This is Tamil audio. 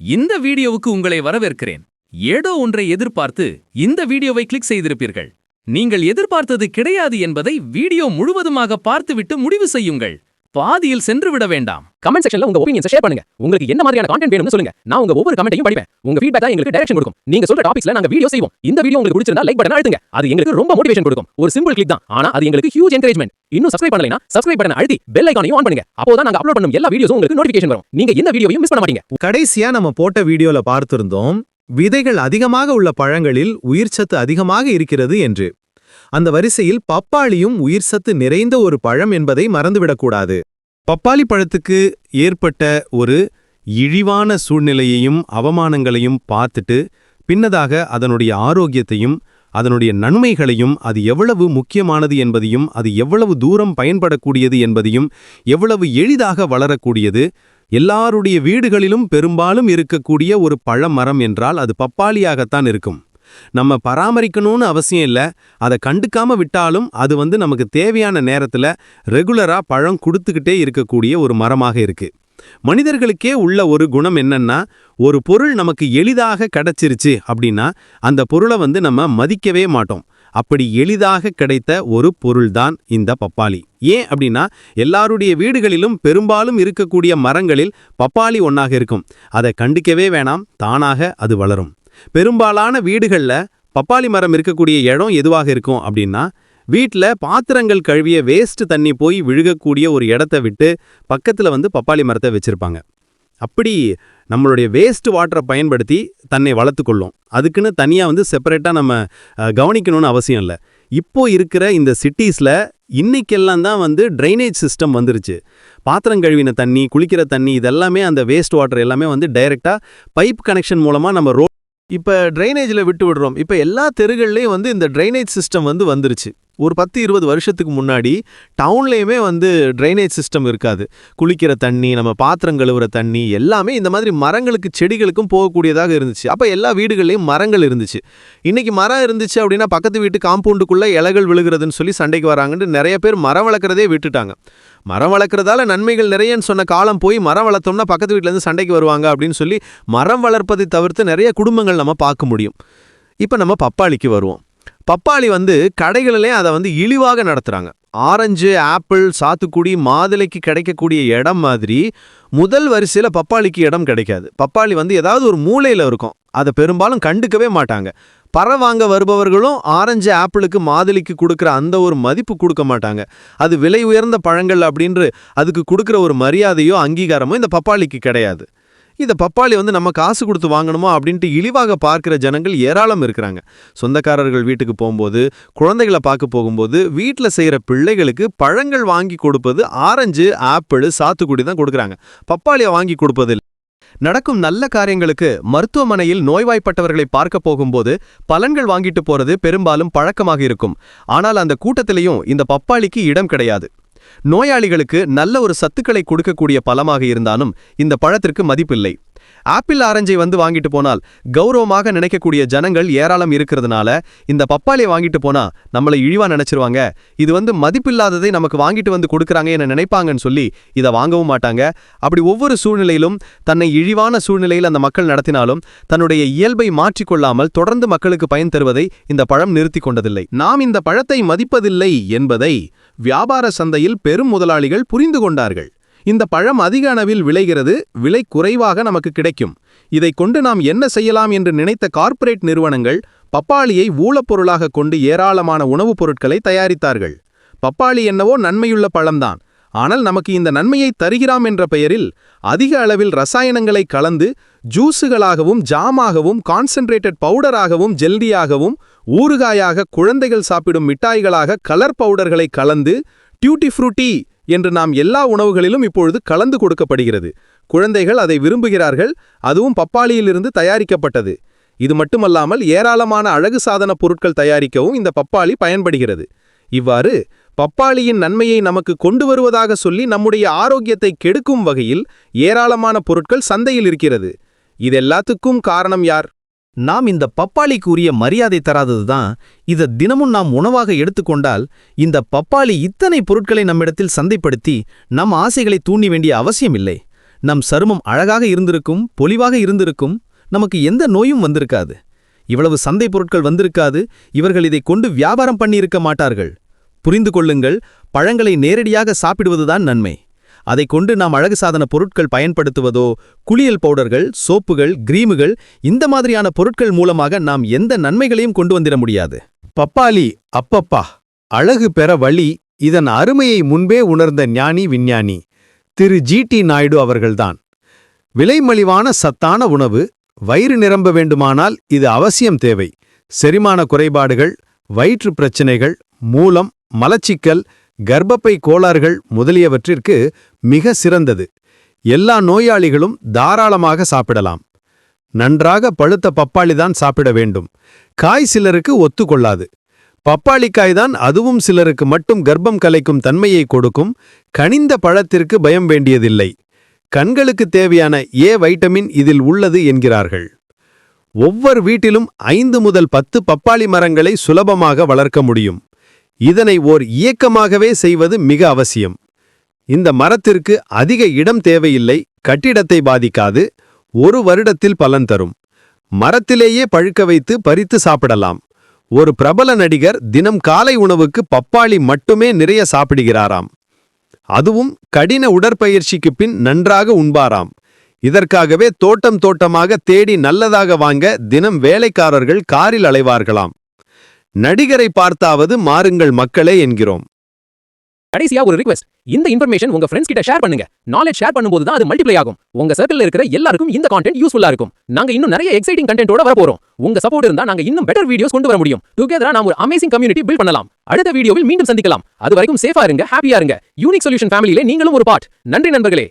இந்த வீடியோவுக்கு உங்களை வரவேற்கிறேன். ஏதோ ஒன்றை எதிர்பார்த்து இந்த வீடியோவை கிளிக் செய்திருப்பீர்கள். நீங்கள் எதிர்பார்த்தது கிடையாது என்பதை வீடியோ முழுவதுமாக பார்த்துவிட்டு முடிவு செய்யுங்கள். பாதியில் சென்று விட வேண்டாம். கமெண்ட் செக்ஷன்ல உங்க ஒப்பீனியன்ஸ் ஷேர் பண்ணுங்க. உங்களுக்கு என்ன மாதிரியான கான்டென்ட் வேணும்னு சொல்லுங்க. நான் உங்க ஒவ்வொரு கமெண்ட்டையும் படிப்பேன். உங்க ஃபீட்பேக் தான் எங்களுக்கு டைரக்ஷன் கொடுக்கும். நீங்க சொல்ற டாபிக்ஸ்ல நாங்க வீடியோ செய்வோம். இந்த வீடியோ உங்களுக்கு பிடிச்சிருந்தா லைக் பட்டன் அழுத்துங்க. அது எங்களுக்கு ரொம்ப மோட்டிவேஷன் கொடுக்கும். ஒரு சிம்பிள் கிளிக் தான். ஆனா அது எங்களுக்கு ஹியூஜ் என்கரேஜ்மெண்ட் இன்னும் சப்ஸ்கிரைப் பண்ணலைனா சப்ஸ்கிரைப் பட்டன் அழுத்தி பெல் ஐகானையும் ஆன் பண்ணுங்க. அப்போதான் நாங்க அப்லோட் பண்ணும் எல்லா வீடியோஸும் உங்களுக்கு நோட்டிஃபிகேஷன் வரும். நீங்க இந்த வீடியோவையும் மிஸ் பண்ண மாட்டீங்க. கடைசியா நம்ம போட்ட வீடியோல பார்த்திருந்தோம் விதைகள் அதிகமாக உள்ள பழங்களில் உயிர்ச்சத்து அதிகமாக இருக்கிறது என்று. அந்த வரிசையில் பப்பாளியும் உயிர்ச்சத்து நிறைந்த ஒரு பழம் என்பதை மறந்துவிடக்கூடாது. பப்பாளி பழத்துக்கு ஏற்பட்ட ஒரு இழிவான சூழ்நிலையையும் அவமானங்களையும் பார்த்துட்டு பின்னதாக அதனுடைய ஆரோக்கியத்தையும் அதனுடைய நன்மைகளையும் அது எவ்வளவு முக்கியமானது என்பதையும் அது எவ்வளவு தூரம் பயன்படக்கூடியது என்பதையும் எவ்வளவு எளிதாக வளரக்கூடியது எல்லாருடைய வீடுகளிலும் பெரும்பாலும் இருக்கக்கூடிய ஒரு பழமரம் என்றால் அது பப்பாளியாகத்தான் இருக்கும். நம்ம பராமரிக்கணும்னு அவசியம் இல்லை. அதை கண்டுக்காம விட்டாலும் அது வந்து நமக்கு தேவையான நேரத்துல ரெகுலரா பழம் கொடுத்துக்கிட்டே இருக்கக்கூடிய ஒரு மரமாக இருக்கு. மனிதர்களுக்கே உள்ள ஒரு குணம் என்னன்னா ஒரு பொருள் நமக்கு எளிதாக கிடைச்சிருச்சு அப்படின்னா அந்த பொருளை வந்து நம்ம மதிக்கவே மாட்டோம். அப்படி எளிதாக கிடைத்த ஒரு பொருள்தான் இந்த பப்பாளி. ஏன் அப்படின்னா எல்லாருடைய வீடுகளிலும் பெரும்பாலும் இருக்கக்கூடிய மரங்களில் பப்பாளி ஒன்னாக இருக்கும். அதை கண்டிக்கவே வேணாம் தானாக அது வளரும். பெரும்பாலான வீடுகள்ல பப்பாளி மரம் இருக்கக்கூடிய இடம் எதுவாக இருக்கும் அப்படின்னா வீட்டில் பாத்திரங்கள் கழுவிய வேஸ்ட் தண்ணி போய் விழுகக்கூடிய ஒரு இடத்த விட்டு பக்கத்துல வந்து பப்பாளி மரத்தை வச்சிருப்பாங்க. அப்படி நம்மளுடைய வேஸ்ட் வாட்டரை பயன்படுத்தி தன்னை வளர்த்து கொள்ளும். அதுக்குன்னு தனியாக வந்து செப்பரேட்டாக நம்ம கவனிக்கணும்னு அவசியம் இல்லை. இப்போ இருக்கிற இந்த சிட்டிஸில் இன்னைக்கெல்லாம் தான் வந்து ட்ரைனேஜ் சிஸ்டம் வந்துருச்சு. பாத்திரம் கழுவின தண்ணி குளிக்கிற தண்ணி இதெல்லாமே அந்த வேஸ்ட் வாட்டர் எல்லாமே வந்து டைரெக்டாக பைப் கனெக்ஷன் மூலமாக நம்ம ரோ இப்போ ட்ரைனேஜில் விட்டு விடுறோம். இப்போ எல்லா தெருகள்லேயும் வந்து இந்த ட்ரைனேஜ் சிஸ்டம் வந்து வந்துருச்சு. ஒரு பத்து இருபது வருஷத்துக்கு முன்னாடி டவுன்லேயுமே வந்து ட்ரைனேஜ் சிஸ்டம் இருக்காது. குளிக்கிற தண்ணி நம்ம பாத்திரம் கழுவுற தண்ணி எல்லாமே இந்த மாதிரி மரங்களுக்கு செடிகளுக்கும் போகக்கூடியதாக இருந்துச்சு. அப்போ எல்லா வீடுகள்லேயும் மரங்கள் இருந்துச்சு. இன்றைக்கி மரம் இருந்துச்சு அப்படின்னா பக்கத்து வீட்டு காம்பவுண்டுக்குள்ளே இலைகள் விழுகிறதுன்னு சொல்லி சண்டைக்கு வராங்கன்னு நிறைய பேர் மரம் வளர்க்குறதே விட்டுட்டாங்க. மரம் வளர்க்குறதால நன்மைகள் நிறையன்னு சொன்ன காலம் போய் மரம் வளர்த்தோம்னா பக்கத்து வீட்டிலேருந்து சண்டைக்கு வருவாங்க அப்படின்னு சொல்லி மரம் வளர்ப்பதை தவிர்த்து நிறைய குடும்பங்கள் நம்ம பார்க்க முடியும். இப்போ நம்ம பப்பாளிக்கு வருவோம். பப்பாளி வந்து கடைகளிலே அதை வந்து இழிவாக நடத்துகிறாங்க ஆரஞ்சு ஆப்பிள் சாத்துக்குடி மாதுளைக்கு கிடைக்கக்கூடிய இடம் மாதிரி முதல் வரிசையில் பப்பாளிக்கு இடம் கிடைக்காது. பப்பாளி வந்து ஏதாவது ஒரு மூலையில் இருக்கும். அதை பெரும்பாலும் கண்டுக்கவே மாட்டாங்க. பற வாங்க வருபவர்களும் ஆரஞ்சு ஆப்பிளுக்கு மாதுளைக்கு கொடுக்குற அந்த ஒரு மதிப்பு கொடுக்க மாட்டாங்க. அது விலை உயர்ந்த பழங்கள் அப்படின்று அதுக்கு கொடுக்குற ஒரு மரியாதையோ அங்கீகாரமோ இந்த பப்பாளிக்கு கிடையாது. இந்த பப்பாளி வந்து நம்ம காசு கொடுத்து வாங்கணுமா அப்படின்ட்டு இழிவாக பார்க்குற ஜனங்கள் ஏராளம் இருக்கிறாங்க. சொந்தக்காரர்கள் வீட்டுக்கு போகும்போது குழந்தைகளை பார்க்க போகும்போது வீட்டில் செய்கிற பிள்ளைகளுக்கு பழங்கள் வாங்கி கொடுப்பது ஆரஞ்சு ஆப்பிள் சாத்துக்குடி தான் கொடுக்குறாங்க. பப்பாளியை வாங்கி கொடுப்பது நடக்கும் நல்ல காரியங்களுக்கு மருத்துவமனையில் நோய்வாய்ப்பட்டவர்களை பார்க்க போகும்போது பலன்கள் வாங்கிட்டு போறது பெரும்பாலும் பழக்கமாக இருக்கும். ஆனால் அந்த கூட்டத்திலையும் இந்த பப்பாளிக்கு இடம் கிடையாது. நோயாளிகளுக்கு நல்ல ஒரு சத்துக்களை கொடுக்கக்கூடிய பழமாக இருந்தாலும் இந்த பழத்திற்கு மதிப்பில்லை. ஆப்பிள் ஆரஞ்சை வந்து வாங்கிட்டு போனால் கௌரவமாக நினைக்கக்கூடிய ஜனங்கள் ஏராளம் இருக்கிறதுனால இந்த பப்பாளியை வாங்கிட்டு போனா நம்மளை இழிவா நினைச்சிருவாங்க. இது வந்து மதிப்பில்லாததை நமக்கு வாங்கிட்டு வந்து கொடுக்குறாங்க என நினைப்பாங்கன்னு சொல்லி இதை வாங்கவும் மாட்டாங்க. அப்படி ஒவ்வொரு சூழ்நிலையிலும் தன்னை இழிவான சூழ்நிலையில் அந்த மக்கள் நடத்தினாலும் தன்னுடைய இயல்பை மாற்றிக்கொள்ளாமல் தொடர்ந்து மக்களுக்கு பயன் தருவதை இந்த பழம் நிறுத்தி கொண்டதில்லை. நாம் இந்த பழத்தை மதிப்பதில்லை என்பதை வியாபார சந்தையில் பெரும் முதலாளிகள் புரிந்து கொண்டார்கள். இந்த பழம் அதிக அளவில் விளைகிறது விலை குறைவாக நமக்கு கிடைக்கும். இதை கொண்டு நாம் என்ன செய்யலாம் என்று நினைத்த கார்ப்பரேட் நிறுவனங்கள் பப்பாளியை ஊழப்பொருளாக கொண்டு ஏராளமான உணவுப் பொருட்களை தயாரித்தார்கள். பப்பாளி என்னவோ நன்மையுள்ள பழம்தான். ஆனால் நமக்கு இந்த நன்மையை தருகிறாம் என்ற பெயரில் அதிக அளவில் ரசாயனங்களை கலந்து ஜூஸுகளாகவும் ஜாமாகவும் கான்சென்ட்ரேட்டட் பவுடராகவும் ஜெல்டியாகவும் ஊறுகாயாக குழந்தைகள் சாப்பிடும் மிட்டாய்களாக கலர் பவுடர்களை கலந்து டியூட்டி ஃப்ரூட்டி என்று நாம் எல்லா உணவுகளிலும் இப்பொழுது கலந்து கொடுக்கப்படுகிறது. குழந்தைகள் அதை விரும்புகிறார்கள் அதுவும் பப்பாளியிலிருந்து தயாரிக்கப்பட்டது. இது மட்டுமல்லாமல் ஏராளமான அழகு சாதன பொருட்கள் தயாரிக்கவும் இந்த பப்பாளி பயன்படுகிறது. இவ்வாறு பப்பாளியின் நன்மையை நமக்கு கொண்டு வருவதாக சொல்லி நம்முடைய ஆரோக்கியத்தை கெடுக்கும் வகையில் ஏராளமான பொருட்கள் சந்தையில் இருக்கிறது. இதெல்லாத்துக்கும் காரணம் யார்? நாம் இந்த பப்பாளிக்கு உரிய மரியாதை தராததுதான் இதை தினமும் நாம் உணவாக எடுத்துக்கொண்டால் இந்த பப்பாளி இத்தனை பொருட்களை நம்மிடத்தில் சந்தைப்படுத்தி நம் ஆசைகளை தூண்டி வேண்டிய அவசியமில்லை. நம் சருமம் அழகாக இருந்திருக்கும் பொலிவாக இருந்திருக்கும் நமக்கு எந்த நோயும் வந்திருக்காது. இவ்வளவு சந்தை பொருட்கள் வந்திருக்காது இவர்கள் இதை கொண்டு வியாபாரம் பண்ணியிருக்க மாட்டார்கள். புரிந்து கொள்ளுங்கள் பழங்களை நேரடியாக சாப்பிடுவதுதான் நன்மை. அதைக் கொண்டு நாம் அழகு சாதன பொருட்கள் பயன்படுத்துவதோ குளியல் பவுடர்கள் சோப்புகள் கிரீமுகள் இந்த மாதிரியான பொருட்கள் மூலமாக நாம் எந்த நன்மைகளையும் கொண்டு வந்திட முடியாது. பப்பாளி அப்பப்பா அழகு பெற வழி இதன் அருமையை முன்பே உணர்ந்த ஞானி விஞ்ஞானி திரு ஜி டி நாயுடு அவர்கள்தான். விலைமலிவான சத்தான உணவு வயிறு நிரம்ப வேண்டுமானால் இது அவசியம் தேவை. செரிமான குறைபாடுகள் வயிற்று பிரச்சினைகள் மூலம் மலச்சிக்கல் கர்ப்பப்பை கோளாறுகள் முதலியவற்றிற்கு மிக சிறந்தது. எல்லா நோயாளிகளும் தாராளமாக சாப்பிடலாம். நன்றாக பழுத்த பப்பாளிதான் சாப்பிட வேண்டும். காய் சிலருக்கு ஒத்துக்கொள்ளாது. பப்பாளிக்காய்தான் அதுவும் சிலருக்கு மட்டும் கர்ப்பம் கலைக்கும் தன்மையை கொடுக்கும். கனிந்த பழத்திற்கு பயம் வேண்டியதில்லை. கண்களுக்கு தேவையான ஏ வைட்டமின் இதில் உள்ளது என்கிறார்கள். ஒவ்வொரு வீட்டிலும் ஐந்து முதல் பத்து பப்பாளி மரங்களை சுலபமாக வளர்க்க முடியும். இதனை ஓர் இயக்கமாகவே செய்வது மிக அவசியம். இந்த மரத்திற்கு அதிக இடம் தேவையில்லை கட்டிடத்தை பாதிக்காது ஒரு வருடத்தில் பலன் தரும். மரத்திலேயே பழுக்க வைத்து பறித்து சாப்பிடலாம். ஒரு பிரபல நடிகர் தினம் காலை உணவுக்கு பப்பாளி மட்டுமே நிறைய சாப்பிடுகிறாராம். அதுவும் கடின உடற்பயிற்சிக்கு பின் நன்றாக உண்பாராம். இதற்காகவே தோட்டம் தோட்டமாக தேடி நல்லதாக வாங்க தினம் வேலைக்காரர்கள் காரில் அலைவார்களாம். நடிகரை பார்த்தாவது மாறுங்கள் மக்களே என்கிறோம். கடைசியா ஒரு ரிக்வெஸ்ட் இந்த இன்ஃபர்மேஷன் உங்க ஃப்ரெண்ட்ஸ் கிட்ட ஷேர் பண்ணுங்க. நாலேஜ் ஷேர் பண்ணும்போது தான் அது மல்டிப்ளை ஆகும். உங்க சர்க்கிள் இருக்கிற எல்லாருக்கும் இந்த கான்டென்ட் யூஸ்ஃபுல்லா இருக்கும். நாங்க இன்னும் நிறைய எக்ஸைட்டிங் கண்டென்ட்டோட வர போறோம் உங்க சப்போர்ட் இருந்தா நாங்க இன்னும் பெட்டர் வீடியோஸ் கொண்டு வர முடியும். டுகெதரா நாம ஒரு அமேசிங் கம்யூனிட்டி பில்ட் பண்ணலாம். அடுத்த வீடியோவில் மீண்டும் சந்திக்கலாம். அது வரைக்கும் சேஃபா இருங்க ஹாப்பியா இருங்க. யூனிக் சொல்யூஷன் ஃபேமிலியிலே நீங்களும் ஒரு பார்ட் நன்றி நண்பர்களே.